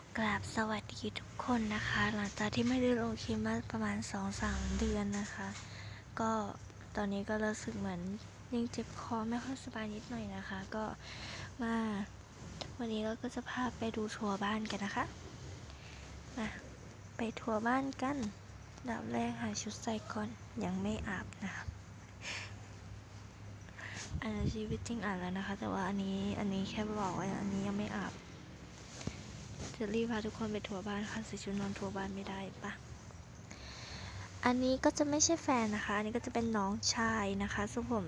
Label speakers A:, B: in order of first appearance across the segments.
A: อกราบสวัสดีทุกคนนะคะ หลังจากที่ไม่ได้ลงคลิปมาประมาณ 2-3 เดือนนะคะ ก็ตอนนี้ก็รู้สึกเหมือนยังเจ็บคอไม่ค่อยสบายนิดหน่อยนะคะ ก็มาวันนี้เราก็จะพาไปดูทัวร์บ้านกันนะคะ มาไปทัวร์บ้านกันดับแรกหาชุดใส่ก่อนยังไม่อาบนะครับอันนี้ชีวิตจริงอาบแล้วนะคะ แต่ว่าอันนี้อันนี้แค่บอกว่าอันนี้ยังไม่อาบ จะรีบพาทุกคนไปทัวร์บ้านค่ะส่ชุดนอนทัวร์บ้านไม่ได้ปะอันนี้ก็จะไม่ใช่แฟนนะคะ อันนี้ก็จะเป็นน้องชายนะคะซึ่งผม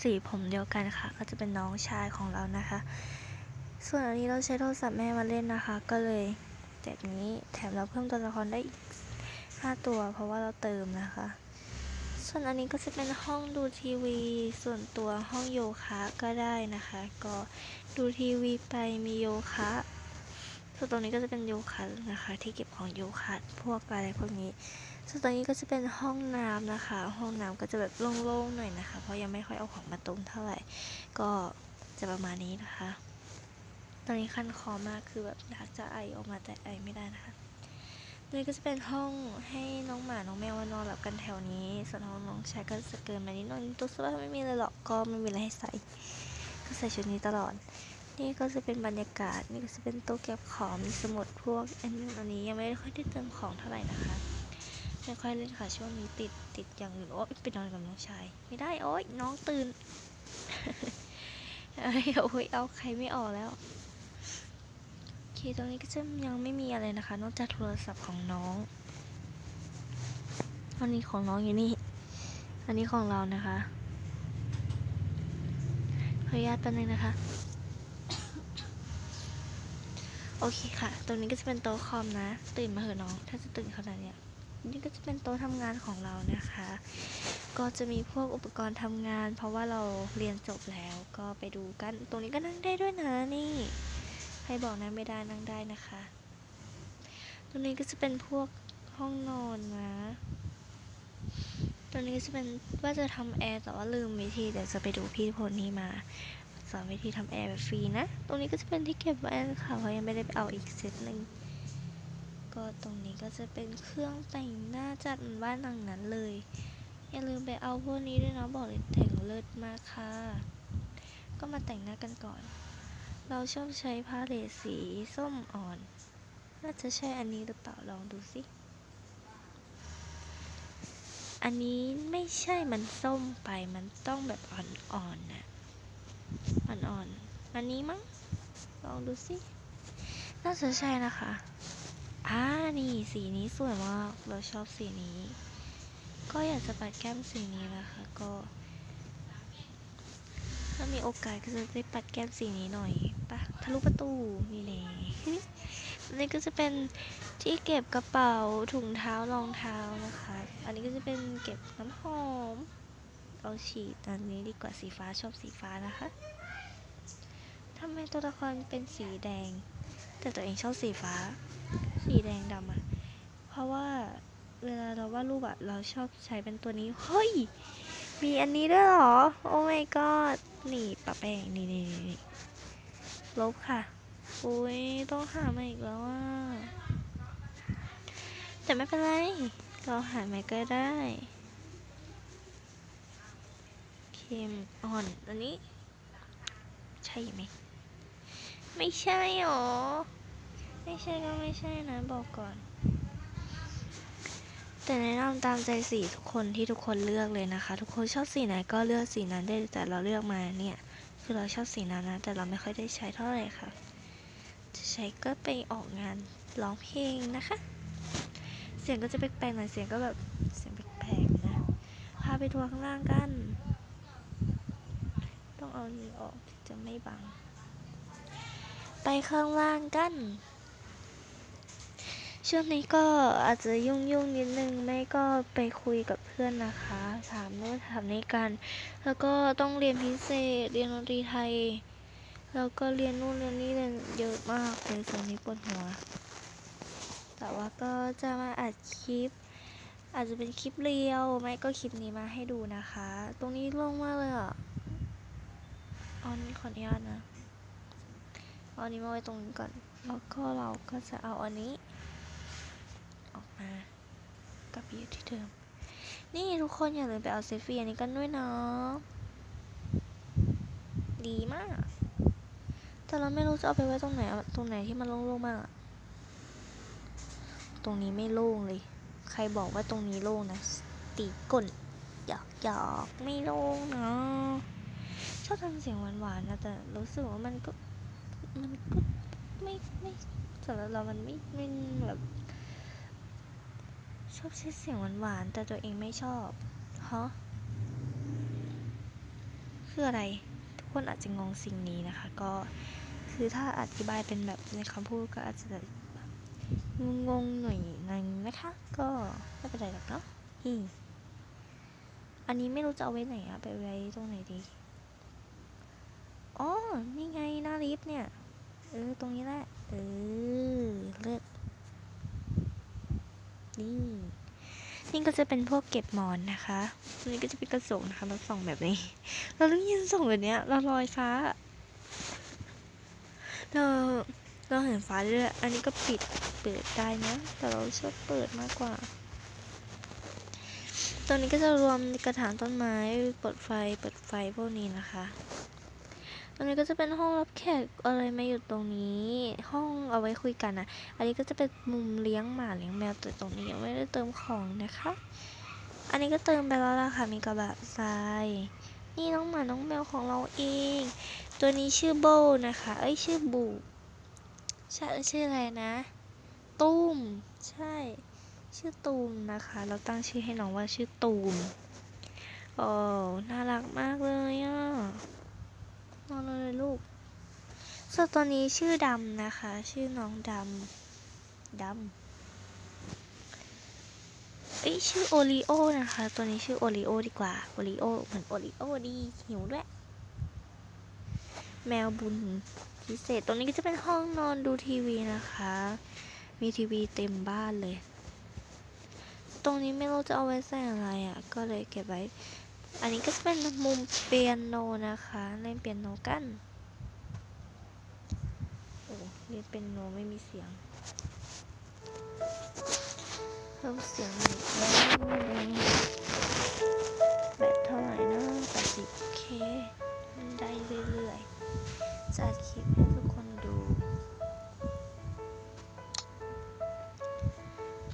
A: สีผมเดียวกันค่ะ ก็จะเป็นน้องชายของเรานะคะ ส่วนอันนี้เราใช้โทรศัพท์แม่มาเล่นนะคะ ก็เลยแบบนี้แถมเราเพิ่มตัวละครได้อีก5ตัว เพราะว่าเราเติมนะคะ ส่วนอันนี้ก็จะเป็นห้องดูทีวี ส่วนตัวห้องโยคะก็ได้นะคะ ก็ดูทีวีไปมีโยคะ ส่วนตรงนี้ก็จะเป็นโยคะนะคะที่เก็บของโยคะพวกอะไรพวกนี้ ส่วนตรงนี้ก็จะเป็นห้องน้ำนะคะ ห้องน้ำก็จะแบบโล่งๆหน่อยนะคะ เพราะยังไม่ค่อยเอาของมาตุนเท่าไหร่ ก็จะประมาณนี้นะคะ ตอนนี้คันคอมากคือแบบอยากจะไอออกมาแต่ไอไม่ได้นะคะนี่ก็จะเป็นห้องให้น้องหมาน้องแมวมานอนหลับกันแถวนี้ ส่วนห้องน้องชายก็จะเกินมานิดหน่อยตัวเสื้อผ้าไม่มีเลยหรอกก็ไม่มีอะไรให้ใส่ ก็ใส่ชุดนี้ตลอด นี่ก็จะเป็นบรรยากาศ นี่ก็จะเป็นโต๊ะเก็บของมีสมุดพวกอันนึงอันนี้ยังไม่ค่อยได้เติมของเท่าไหร่นะคะไม่ค่อยเล่นค่ะช่วงนี้ติดติดอย่างอื่นโอ๊ยไปนอนกับน้องชาย ไม่ได้โอ๊ยน้องตื่นเอ้ยโอ้ยเอาใครไม่ออกแล้วโอเคตรงนี้ก็จะยังไม่มีอะไรนะคะ นอกจากโทรศัพท์ของน้องอันนี้ของน้องอยู่นี่ อันนี้ของเรานะคะขออนุญาตแป๊บนึงนะคะ โอเคค่ะ ตรงนี้ก็จะเป็นโต๊ะคอมนะ ตื่นมาเหอะน้อง ถ้าจะตื่นขนาดเนี้ย นี่ก็จะเป็นโต๊ะทำงานของเรานะคะ ก็จะมีพวกอุปกรณ์ทำงาน เพราะว่าเราเรียนจบแล้ว ก็ไปดูกัน ตรงนี้ก็นั่งได้ด้วยนะนี่ให้บอกนะไม่ได้นั่งได้นะคะ ตรงนี้ก็จะเป็นพวกห้องนอนนะตรงนี้ก็จะเป็นว่าจะทำแอร์แต่ว่าลืมวิธีเดี๋ยวจะไปดูพี่โพนี่มา สอนวิธีทำแอร์แบบฟรีนะ ตรงนี้ก็จะเป็นที่เก็บแว่นค่ะเพราะยังไม่ได้ไปเอาอีกเซตหนึ่งก็ตรงนี้ก็จะเป็นเครื่องแต่งหน้าจัดบ้านหลังนั้นเลย อย่าลืมไปเอาพวกนี้ด้วยนะบอกเลยแต่งเลิศมากค่ะ ก็มาแต่งหน้ากันก่อน เราชอบใช้พาเลตสีส้มอ่อน น่าจะใช่อันนี้หรือเปล่าลองดูสิอันนี้ไม่ใช่มันส้มไปมันต้องแบบอ่อนๆน่ะ อ่อนๆ อันนี้มั้ง ลองดูสิ น่าจะใช่นะคะ อ่า นี่สีนี้สวยมาก เราชอบสีนี้ ก็อยากจะปัดแก้มสีนี้นะคะ ก็ ถ้ามีโอกาสก็จะได้ปัดแก้มสีนี้หน่อยปะทะลุประตูนี่เน่อันนี้ก็จะเป็นที่เก็บกระเป๋าถุงเท้ารองเท้านะคะ อันนี้ก็จะเป็นเก็บน้ำหอม เอาฉีดอันนี้ดีกว่าสีฟ้าชอบสีฟ้านะคะทำไมตัวละครเป็นสีแดง แต่ตัวเองชอบสีฟ้า สีแดงดำอะเพราะว่าเวลาเราวาดรูปอะเราชอบใช้เป็นตัวนี้ เฮ้ย มีอันนี้ด้วยเหรอ โอ้ my god นี่ปะแป้งนี่นี่นี่นี่ลบค่ะ อุ้ยต้องหามาอีกแล้วอะแต่ไม่เป็นไร เราหาใหม่ก็ได้ ค็มอ่อนอันนี้ ใช่ไหม ไม่ใช่หรอ ไม่ใช่ก็ไม่ใช่นะบอกก่อน แต่แนะนำตามใจสีทุกคนที่ทุกคนเลือกเลยนะคะ ทุกคนชอบสีไหนก็เลือกสีนั้นได้แต่เราเลือกมาเนี่ย คือเราชอบสีนั้นนะ แต่เราไม่ค่อยได้ใช้เท่าไหร่ค่ะ จะใช้ก็ไปออกงานร้องเพลงนะคะ เสียงก็จะแปลกๆหน่อยเสียงก็แบบเสียงแปลกๆนะพาไปทัวร์ข้างล่างกัน ต้องเอานี้ออกจะไม่บัง ไปข้างล่างกัน ช่วงนี้ก็อาจจะยุ่งยุ่งนิดนึง ไม่ก็ไปคุยกับเพื่อนนะคะ ถามโน้นถามนี้กัน แล้วก็ต้องเรียนพิเศษ เรียนดนตรีไทย แล้วก็เรียนนู่นเรียนนี่เรียนเยอะมากเลยตอนนี้ปวดหัว แต่ว่าก็จะมาอัดคลิปอาจจะเป็นคลิปเรียว ไม่ก็คลิปนี้มาให้ดูนะคะ ตรงนี้โล่งมากเลยอะ ออนขออนุญาตนะเอาอันนี้มาไว้ตรงนี้ก่อน แล้วก็เราก็จะเอาอันนี้ ออกมากับอยู่ที่เดิม นี่ทุกคนอย่าลืมไปเอาเซฟฟี่อันนี้กันด้วยเนาะ ดีมาก แต่เราไม่รู้จะเอาไปไว้ตรงไหน ตรงไหนที่มันโล่งๆบ้างอะตรงนี้ไม่โล่งเลย ใครบอกว่าตรงนี้โล่งนะ ตีก้นหยอกหยอกไม่โล่งเนาะ ชอบทำเสียงหวานๆนะแต่รู้สึกว่ามันก็มันก็ไม่ไม่สำหรับเรามันไม่ไม่แบบชอบใช้เสียงหวานๆแต่ตัวเองไม่ชอบฮะคืออะไร ทุกคนอาจจะงงสิ่งนี้นะคะ ก็คือถ้าอธิบายเป็นแบบในคำพูดก็อาจจะแบบงงหน่อยนึงนะคะ ก็ไม่เป็นไรหรอกเนาะอันนี้ไม่รู้จะเอาไว้ไหนอะไปไว้ตรงไหนดี อ๋อ นี่ไงหน้าลิฟต์เนี่ย เออ ตรงนี้แหละ เออ เลือกนี่ นี่ก็จะเป็นพวกเก็บหมอนนะคะตัวนี้ก็จะเป็นกระจกนะคะ เราส่องแบบนี้ เราต้องยืนส่องแบบเนี้ย เราลอยฟ้า เราเราเห็นฟ้าด้วยอันนี้ก็ปิด เปิดได้นะ แต่เราชอบเปิดมากกว่าตรงนี้ก็จะรวมกระถางต้นไม้ เปิดไฟ เปิดไฟพวกนี้นะคะ ตรงนี้ก็จะเป็นห้องรับแขกอะไรมาอยู่ตรงนี้ ห้องเอาไว้คุยกันนะอันนี้ก็จะเป็นมุมเลี้ยงหมาเลี้ยงแมวแต่ตรงนี้ยังไม่ได้เติมของนะคะ อันนี้ก็เติมไปแล้วล่ะค่ะมีกระบะทรายนี่น้องหมาน้องแมวของเราเอง ตัวนี้ชื่อโบนะคะ เอ้ยชื่อบูใช่ชื่ออะไรนะ ตูมใช่ ชื่อตูมนะคะ เราตั้งชื่อให้น้องว่าชื่อตูมโอ้น่ารักมากเลยอะ นอนเลยลูกส่วนตัวนี้ชื่อดำนะคะ ชื่อน้องดำดำเอ้ยชื่อโอริโอนะคะ ตัวนี้ชื่อโอริโอดีกว่าโอริโอเหมือนโอริโอดีหิวด้วย แมวบุญพิเศษตรงนี้ก็จะเป็นห้องนอนดูทีวีนะคะ มีทีวีเต็มบ้านเลย ตรงนี้ไม่รู้จะเอาไว้ใส่อะไรอะ่ะ ก็เลยเก็บไว้ อันนี้ก็จะเป็นมุมเปียโนนะคะเล่นเปียโนกันโอ้เล่นเปียโนไม่มีเสียงเพิ่มเสียงหน่อยแล้วแบบเท่าไหร่นะ 80 k ได้เรื่อยๆจะอัดคลิปให้ทุกคนดู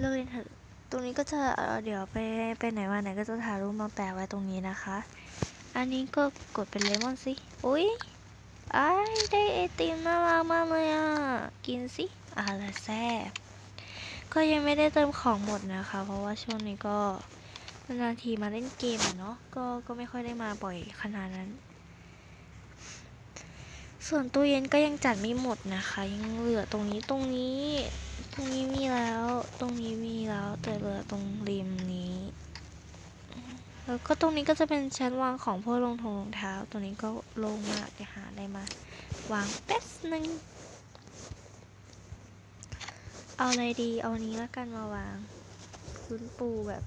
A: เลยเถอะ ตรงนี้ก็จะเเดี๋ยวไปไปไหนมาไหนก็จะถ่ายรูปมาแปะไว้ตรงนี้นะคะ อันนี้ก็กดเป็นเลมอนสิอุ้ยไอ้ได้ไอติมน่ารักมากเลยอะ กินสิอาละแซ่บก็ยังไม่ได้เติมของหมดนะคะ เพราะว่าช่วงนี้ก็นานทีมาเล่นเกมอะเนาะก็ก็ไม่ค่อยได้มาบ่อยขนาดนั้น ส่วนตู้เย็นก็ยังจัดไม่หมดนะคะ ยังเหลือตรงนี้ตรงนี้ ตรงนี้มีแล้ว ตรงนี้มีแล้ว แต่เหลือตรงริมนี้ แล้วก็ตรงนี้ก็จะเป็นชั้นวางของพวกรองทงรองเท้า ตรงนี้ก็โล่งมากเดี๋ยวหาอะไรมา วางแป๊บนึง เอาอะไรดี เอานี้แล้วกันมาวาง พื้นปูแบบ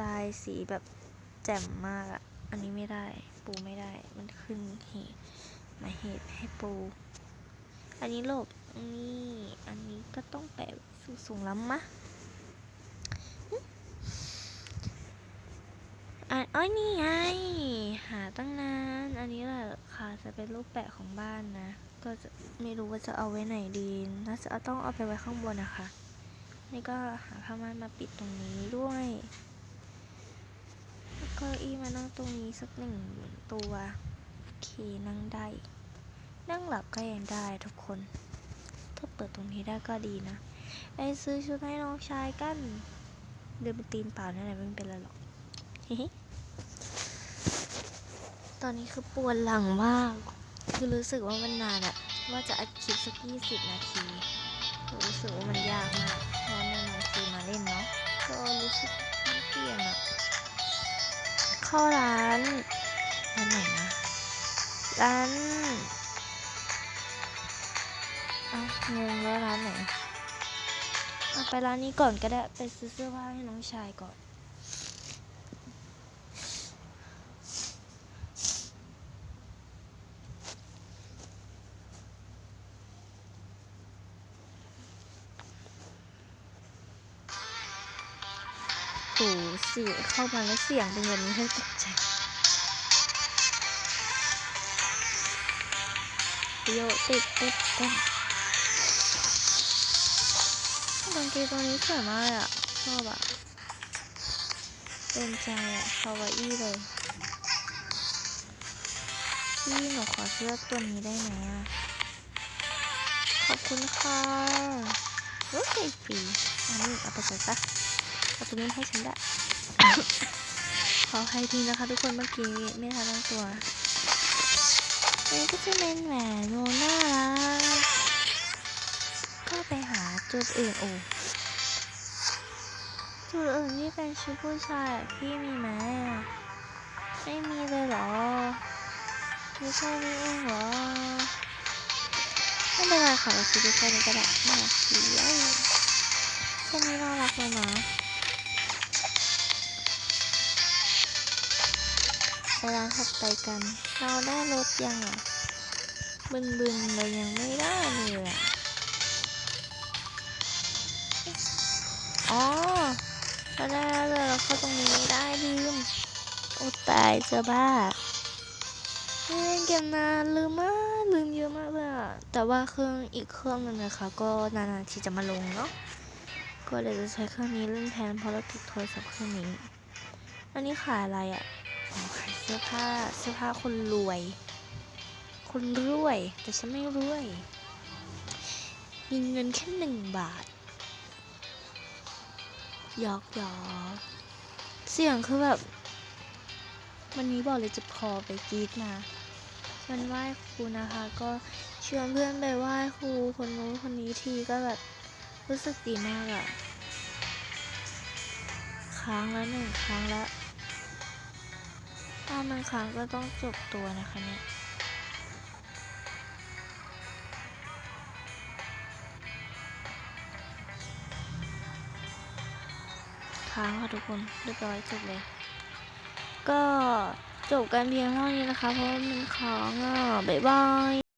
A: ลายสีแบบแจ่มมากอะอันนี้ไม่ได้ ปูไม่ได้ มันขึ้นเหตุมาเหตุให้ปู อันนี้หลบ นี่อันนี้ก็ต้องแปะสูงๆแล้วมะอะอ้อยนี่ไง หาตั้งนาน อันนี้แหละค่ะจะเป็นรูปแปะของบ้านนะ ก็จะไม่รู้ว่าจะเอาไว้ไหนดีน่าจะต้องเอาไปไว้ข้างบนนะคะ นี่ก็หาผ้าม่านมาปิดตรงนี้ด้วยแล้วก็อีมานั่งตรงนี้สักหนึ่งตัวโอเคนั่งได้ นั่งหลับก็ยังได้ทุกคน ถ้าเปิดตรงนี้ได้ก็ดีนะ ไปซื้อชุดให้น้องชายกัน เดินไปตีนเปล่านี่ยแหละไม่เป็นไรหรอก ตอนนี้คือปวดหลังมาก คือรู้สึกว่ามันนานอะว่าจะอัดคลิปสักยี่สิบนาที รู้สึกว่ามันยากมากเพราะนานๆทีมาเล่นเนาะ ก็รู้สึกเปลี่ยนอะเข้าร้านร้านไหนนะร้าน อ้งงแล้วร้านไหนไปร้านนี้ก่อนก็ได้ไปซื้อเสื้อผ้าให้น้องชายก่อน โหเสียเข้ามาแล้วเสียงเป็นแบบนี้ให้ตกใจโยติดติดกัน ดนตรีตัวนี้สวยมากเลยอะชอบอะเป็นใจอะคาวาอี้เลยพี่หนูขอเสื้อตัวนี้ได้ไหมอะขอบคุณค่ะโอ้ยฟรีอันนี้เอาไปใส่ซะเอาตัวนี้ให้ฉันได้ขอให้ทีนะคะทุกคนเมื่อกี้ไม่ทันตั้งตัวนนี้ก็จะเป็นแหวนโนน่ารัก ก็ไปหาจุดอื่นโอ้จุดอื่นที่เป็นชุดผู้ชายพี่มีไหมอะไม่มีเลยเหรอม่ใช่นี่เองเหรอไม่เป็นไรค่ะเราซื้อแค่นี้ก็ได้น่ารักดีเอ้ยแค่นี้น่ารักเลยนะไปร้าถัดไปกัน เราได้รถยังอะบึนบึนๆเรายังไม่ได้เลยอะ อ๋อเราได้แล้วเลยเราเข้าตรงนี้ได้ลืมโอ้ตายจะบ้าเล่นเกมนานลืมมากลืมเยอะมากเลยอะแต่ว่าเครื่องอีกเครื่องหนึงนะคะ ก็นานๆที่จะมาลงเนาะก็เลยจะใช้เครื่องนี้เล่นแทนเพราะเราติดโทรศัพท์เครื่องนี้ อันนี้ขายอะไรอะ่ะขายเสื้อผ้าเสื้อผ้าคนรวย คนรวย แต่ฉันไม่รวยมีเงินแค่หนึ่งบาท หยอกหยอกเสียงคือแบบ วันนี้บอกเลยจะคอไปกรีดมามันไหว้ครูนะคะ ก็ชวนเพื่อนไปไหว้ครูคนนู้นคนนี้ทีก็แบบรู้สึกดีมากอะค้างแล้วหนึ่งครั้งแล้วถ้ามันค้างก็ต้องจบตัวนะคะเนี่ย ค้างค่ะทุกคนเรียบร้อยจบเลย ก็จบกันเพียงเท่านี้นะคะ เพราะว่ามันค้างอะบ๊ายบาย